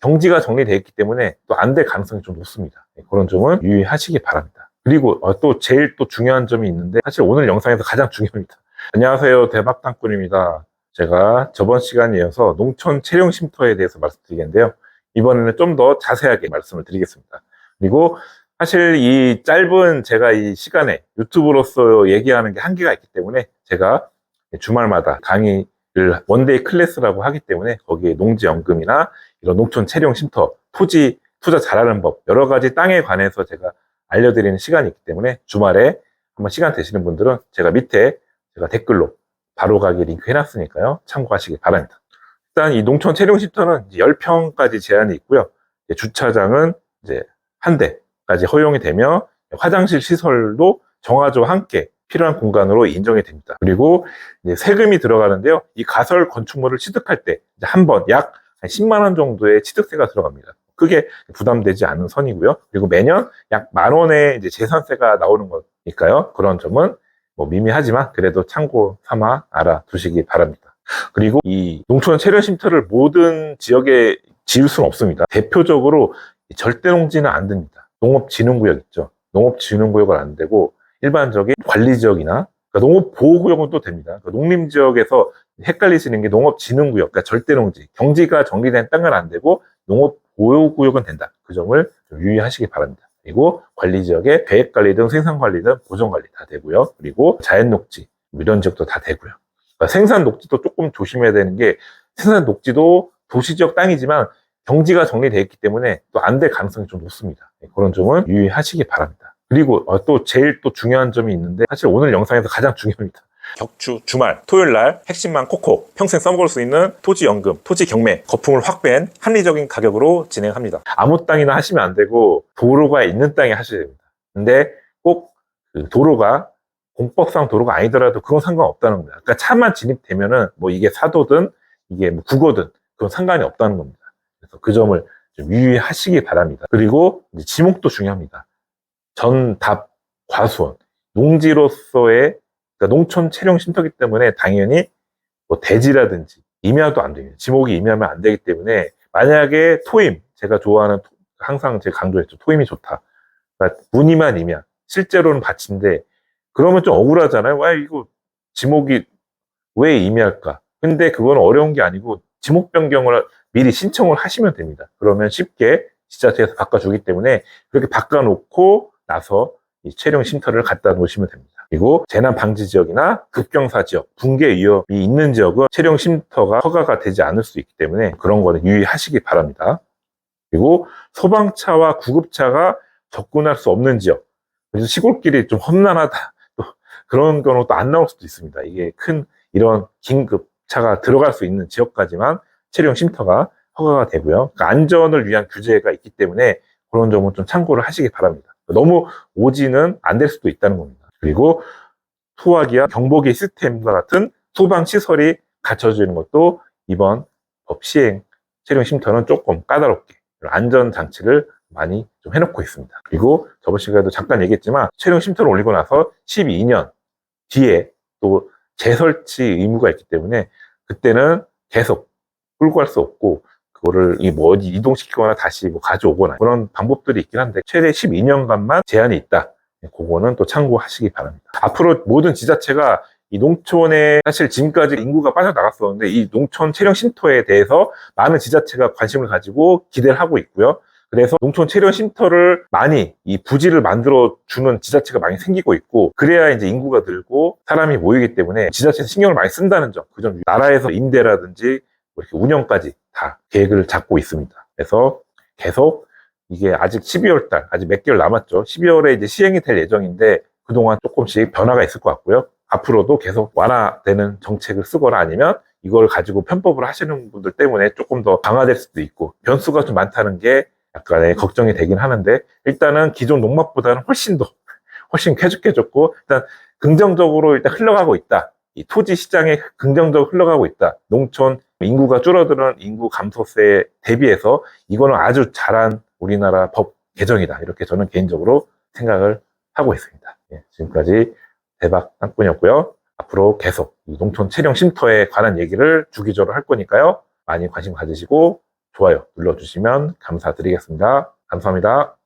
경지가 정리되어 있기 때문에 또 안 될 가능성이 좀 높습니다. 네, 그런 점은 유의하시기 바랍니다. 그리고 어, 또 제일 또 중요한 점이 있는데 사실 오늘 영상에서 가장 중요합니다. 안녕하세요. 대박땅꾼입니다. 제가 저번 시간에 이어서 농촌 체령 쉼터에 대해서 말씀드리겠는데요. 이번에는 좀 더 자세하게 말씀을 드리겠습니다. 그리고 사실 이 짧은 제가 이 시간에 유튜브로서 얘기하는 게 한계가 있기 때문에 제가 주말마다 강의를 원데이 클래스라고 하기 때문에 거기에 농지연금이나 이런 농촌 체령 쉼터, 토지 투자 잘하는 법, 여러 가지 땅에 관해서 제가 알려드리는 시간이 있기 때문에 주말에 한번 시간 되시는 분들은 제가 밑에 제가 댓글로 바로 가기 링크 해놨으니까요. 참고하시기 바랍니다. 일단 이 농촌 체령 쉼터는 10평까지 제한이 있고요. 주차장은 이제 한 대까지 허용이 되며 화장실 시설도 정화조와 함께 필요한 공간으로 인정이 됩니다. 그리고 세금이 들어가는데요. 이 가설 건축물을 취득할 때 한 번 약 10만 원 정도의 취득세가 들어갑니다. 크게 부담되지 않은 선이고요. 그리고 매년 약 만 원의 이제 재산세가 나오는 거니까요. 그런 점은 뭐 미미하지만 그래도 참고 삼아 알아두시기 바랍니다. 그리고 이 농촌 체력 쉼터를 모든 지역에 지을 수는 없습니다. 대표적으로 이 절대 농지는 안 됩니다. 농업진흥구역 있죠. 농업진흥구역은 안 되고 일반적인 관리지역이나 그러니까 농업보호구역은 또 됩니다. 그러니까 농림지역에서 헷갈리시는 게 농업진흥구역, 그러니까 절대농지, 경지가 정리된 땅은 안 되고 농업보호구역은 된다. 그 점을 좀 유의하시기 바랍니다. 그리고 관리지역에 계획관리 등 생산관리든 보존관리 다 되고요. 그리고 자연녹지 이런 지역도 다 되고요. 그러니까 생산녹지도 조금 조심해야 되는 게 생산녹지도 도시지역 땅이지만 경지가 정리되어 있기 때문에 또 안 될 가능성이 좀 높습니다. 네, 그런 점은 유의하시기 바랍니다. 그리고 어, 또 제일 또 중요한 점이 있는데 사실 오늘 영상에서 가장 중요합니다. 격주, 주말, 토요일 날 핵심만 코코, 평생 써먹을 수 있는 토지 연금, 토지 경매, 거품을 확 뺀 합리적인 가격으로 진행합니다. 아무 땅이나 하시면 안 되고 도로가 있는 땅에 하셔야 됩니다. 근데 꼭 그 도로가 공법상 도로가 아니더라도 그건 상관없다는 겁니다. 그러니까 차만 진입되면은 뭐 이게 사도든 이게 뭐 국어든 그건 상관이 없다는 겁니다. 그래서 그 점을 좀 유의하시기 바랍니다. 그리고 지목도 중요합니다. 전답 과수원 농지로서의 그러니까 농촌 체령 쉼터기 때문에 당연히 뭐 대지라든지 임야도 안 됩니다. 지목이 임야면 안 되기 때문에 만약에 토임 제가 좋아하는 토- 항상 제가 강조했죠. 토임이 좋다. 그러니까 무늬만 임야 실제로는 밭인데 그러면 좀 억울하잖아요. 와 이거 지목이 왜 임야일까? 근데 그건 어려운 게 아니고 지목 변경을 미리 신청을 하시면 됩니다. 그러면 쉽게 지자체에서 바꿔주기 때문에 그렇게 바꿔놓고 나서 이 체령 쉼터를 갖다 놓으시면 됩니다. 그리고 재난 방지 지역이나 급경사 지역, 붕괴 위험이 있는 지역은 체령 쉼터가 허가가 되지 않을 수 있기 때문에 그런 거는 유의하시기 바랍니다. 그리고 소방차와 구급차가 접근할 수 없는 지역, 그래서 시골길이 좀 험난하다. 또 그런 경우 또 안 나올 수도 있습니다. 이게 큰 이런 긴급차가 들어갈 수 있는 지역까지만 체령 쉼터가 허가가 되고요. 그러니까 안전을 위한 규제가 있기 때문에 그런 점은 좀 참고를 하시기 바랍니다. 너무 오지는 안 될 수도 있다는 겁니다. 그리고 소화기와 경보기 시스템과 같은 소방 시설이 갖춰지는 것도 이번 법 시행 체령 쉼터는 조금 까다롭게 안전 장치를 많이 좀 해놓고 있습니다. 그리고 저번 시간에도 잠깐 얘기했지만 체령 쉼터를 올리고 나서 12년 뒤에 또 재설치 의무가 있기 때문에 그때는 계속 끌고 갈 수 없고 그거를 이뭐 어디 이동시키거나 다시 뭐 가져오거나 그런 방법들이 있긴 한데 최대 12년간만 제한이 있다. 네, 그거는 또 참고하시기 바랍니다. 앞으로 모든 지자체가 이 농촌에 사실 지금까지 인구가 빠져나갔었는데 이 농촌 체령 쉼터에 대해서 많은 지자체가 관심을 가지고 기대를 하고 있고요. 그래서 농촌 체력 쉼터를 많이 이 부지를 만들어 주는 지자체가 많이 생기고 있고 그래야 이제 인구가 늘고 사람이 모이기 때문에 지자체에서 신경을 많이 쓴다는 점, 그 점 나라에서 임대라든지 뭐 이렇게 운영까지 다 계획을 잡고 있습니다. 그래서 계속 이게 아직 12월 달, 아직 몇 개월 남았죠. 12월에 이제 시행이 될 예정인데 그동안 조금씩 변화가 있을 것 같고요. 앞으로도 계속 완화되는 정책을 쓰거나 아니면 이걸 가지고 편법을 하시는 분들 때문에 조금 더 강화될 수도 있고 변수가 좀 많다는 게 약간의 걱정이 되긴 하는데 일단은 기존 농막보다는 훨씬 더 훨씬 쾌적해졌고 일단 긍정적으로 일단 흘러가고 있다. 이 토지 시장에 긍정적으로 흘러가고 있다. 농촌 인구가 줄어드는 인구 감소세에 대비해서 이거는 아주 잘한 우리나라 법 개정이다. 이렇게 저는 개인적으로 생각을 하고 있습니다. 예, 지금까지 대박 땅꾼이었고요. 앞으로 계속 이 농촌 체령 쉼터에 관한 얘기를 주기적으로 할 거니까요. 많이 관심 가지시고 좋아요 눌러주시면 감사드리겠습니다. 감사합니다.